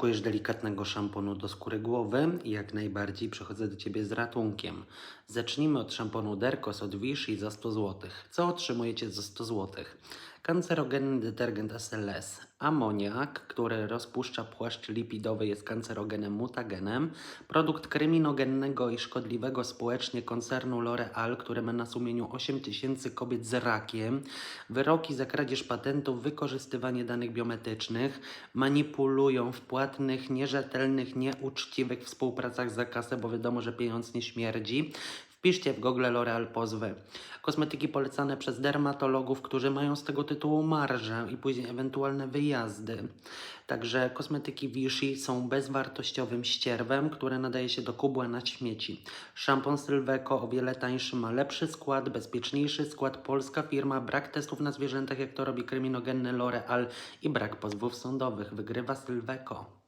Poszukujesz delikatnego szamponu do skóry głowy? Jak najbardziej przychodzę do Ciebie z ratunkiem. Zacznijmy od szamponu Derkos od Vichy za 100 zł. Co otrzymujecie za 100 zł? Kancerogenny detergent SLS, amoniak, który rozpuszcza płaszcz lipidowy, jest kancerogenem mutagenem, produkt kryminogennego i szkodliwego społecznie koncernu L'Oreal, który ma na sumieniu 8 tysięcy kobiet z rakiem, wyroki za kradzież patentów, wykorzystywanie danych biometrycznych, manipulują w płatnych, nierzetelnych, nieuczciwych współpracach za kasę, bo wiadomo, że pieniądz nie śmierdzi. Wpiszcie w Google L'Oreal pozwy. Kosmetyki polecane przez dermatologów, którzy mają z tego tytułu marżę i później ewentualne wyjazdy. Także kosmetyki Vichy są bezwartościowym ścierwem, które nadaje się do kubła na śmieci. Szampon Sylveco o wiele tańszy, ma lepszy skład, bezpieczniejszy skład, polska firma, brak testów na zwierzętach, jak to robi kryminogenny L'Oreal i brak pozwów sądowych. Wygrywa Sylveco.